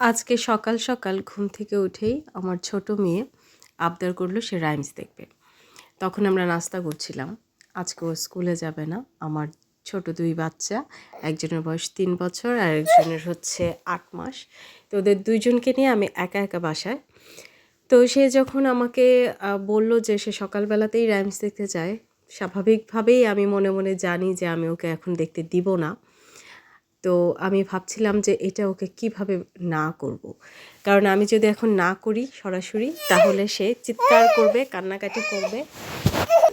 আজকে সকাল সকাল ঘুম থেকে উঠেই আমার ছোট মেয়ে আবদার করল সে রাইমস দেখবে। তখন আমরা নাস্তা করছিলাম। আজকে ও স্কুলে যাবে না। আমার ছোট দুই বাচ্চা, একজনের বয়স তিন বছর আর একজনের হচ্ছে আট মাস। তো ওদের দুইজনকে নিয়ে আমি একা একা বাসায়। তো সে যখন আমাকে বলল যে সে সকালবেলাতেই রাইমস দেখতে চায় স্বাভাবিকভাবেই আমি মনে মনে জানি যে আমি ওকে এখন দেখতে দিব না। তো আমি ভাবছিলাম যে এটা ওকে কীভাবে না করব। কারণ আমি যদি এখন না করি সরাসরি, তাহলে সে চিৎকার করবে, কান্নাকাটি করবে।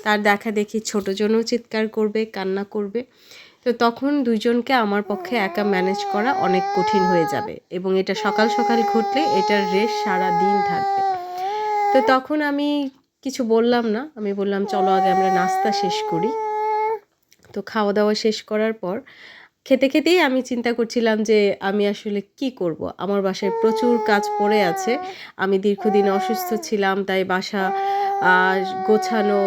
তার দেখা দেখি ছোটোজনও চিৎকার করবে, কান্না করবে। তো তখন দুজনকে আমার পক্ষে একা ম্যানেজ করা অনেক কঠিন হয়ে যাবে এবং এটা সকাল সকাল ঘটলে এটার রেস সারা দিন থাকবে। তো তখন আমি কিছু বললাম না, আমি বললাম, চলো আগে আমরা নাস্তা শেষ করি। তো খাওয়া দাওয়া শেষ করার পর খেতে খেতেই আমি চিন্তা করছিলাম যে আমি আসলে কি করব। আমার বাসায় প্রচুর কাজ পড়ে আছে। আমি দীর্ঘদিন অসুস্থ ছিলাম, তাই বাসা গোছানো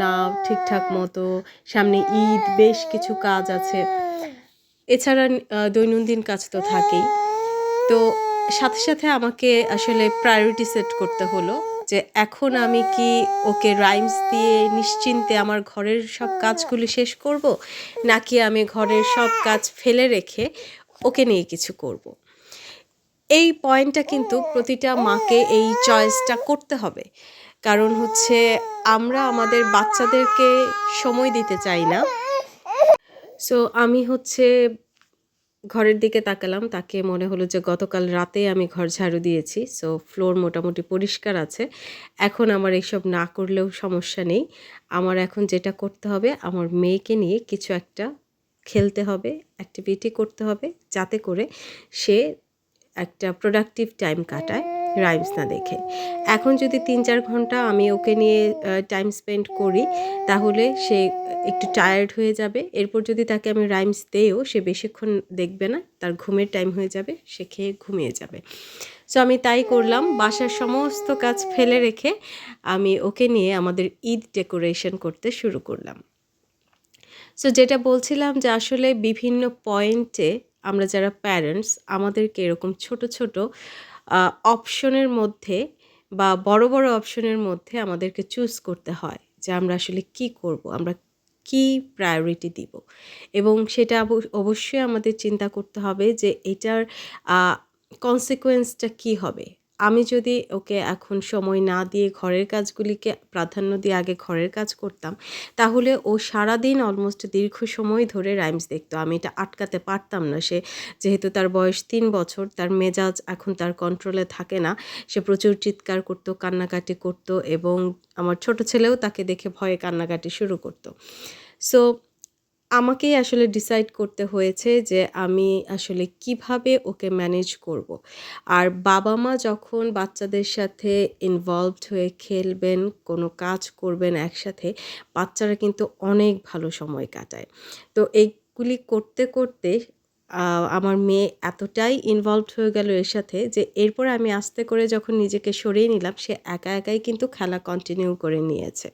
না ঠিকঠাক মতো। সামনে ঈদ, বেশ কিছু কাজ আছে। এছাড়া দৈনন্দিন কাজ তো থাকেই। তো সাথে সাথে আমাকে আসলে প্রায়োরিটি সেট করতে হলো। যে এখন আমি কি ওকে রাইমস দিয়ে নিশ্চিন্তে আমার ঘরের সব কাজগুলি শেষ করব, নাকি আমি ঘরের সব কাজ ফেলে রেখে ওকে নিয়ে কিছু করব। এই পয়েন্টটা কিন্তু প্রতিটা মাকে এই চয়েসটা করতে হবে কারণ হচ্ছে আমরা আমাদের বাচ্চাদেরকে সময় দিতে চাই না সো আমি হচ্ছে ঘরের দিকে তাকালাম তাকে মনে হলো যে গতকাল রাতে আমি ঘর ঝাড়ু দিয়েছি সো ফ্লোর মোটামুটি পরিষ্কার আছে। এখন আমার এইসব না করলেও সমস্যা নেই। আমার এখন যেটা করতে হবে, আমার মেয়েকে নিয়ে কিছু একটা খেলতে হবে অ্যাক্টিভিটি করতে হবে, যাতে করে সে একটা প্রোডাক্টিভ টাইম কাটায়। রাইমস না দেখে। এখন যদি তিন চার ঘণ্টা আমি ওকে নিয়ে টাইম স্পেন্ড করি, তাহলে সে একটু টায়ার্ড হয়ে যাবে। এরপর যদি তাকে আমি রাইমস দেও সে বেশিক্ষণ দেখবে না, তার ঘুমের টাইম হয়ে যাবে, সে খেয়ে ঘুমিয়ে যাবে। সো আমি তাই করলাম। বাসার সমস্ত কাজ ফেলে রেখে আমি ওকে নিয়ে আমাদের ঈদ ডেকোরেশন করতে শুরু করলাম। সো যেটা বলছিলাম যে আসলে বিভিন্ন পয়েন্টে আমরা যারা প্যারেন্টস আমাদেরকে এরকম ছোট ছোট অপশনের মধ্যে বা বড় বড় অপশনের মধ্যে আমাদেরকে চুজ করতে হয় যে আমরা আসলে কি করব, আমরা কি প্রায়োরিটি দিব। এবং সেটা অবশ্যই আমাদের চিন্তা করতে হবে যে এটার কনসিকোয়েন্সটা কি হবে। আমি যদি ওকে এখন সময় না দিয়ে ঘরের কাজগুলিকে প্রাধান্য দিয়ে আগে ঘরের কাজ করতাম, তাহলে ও সারাদিন অলমোস্ট দীর্ঘ সময় ধরে রাইমস দেখতো। আমি এটা আটকাতে পারতাম না। সে যেহেতু তার বয়স তিন বছর, তার মেজাজ এখন তার কন্ট্রোলে থাকে না। সে প্রচুর চিৎকার করতো, কান্নাকাটি করতো এবং আমার ছোট ছেলেও তাকে দেখে ভয়ে কান্নাকাটি শুরু করতো। সো আমাকেই আসলে ডিসাইড করতে হয়েছে যে আমি আসলে কীভাবে ওকে ম্যানেজ করব। আর বাবা মা যখন বাচ্চাদের সাথে ইনভলভড হয়ে খেলবেন, কোনো কাজ করবেন একসাথে, বাচ্চারা কিন্তু অনেক ভালো সময় কাটায় তো এইগুলি করতে করতে আমার মেয়ে এতটাই ইনভলভড হয়ে গেল এর সাথে যে এরপর আমি আস্তে করে যখন নিজেকে সরিয়ে নিলাম, সে একা একাই কিন্তু খেলা কন্টিনিউ করে নিয়েছে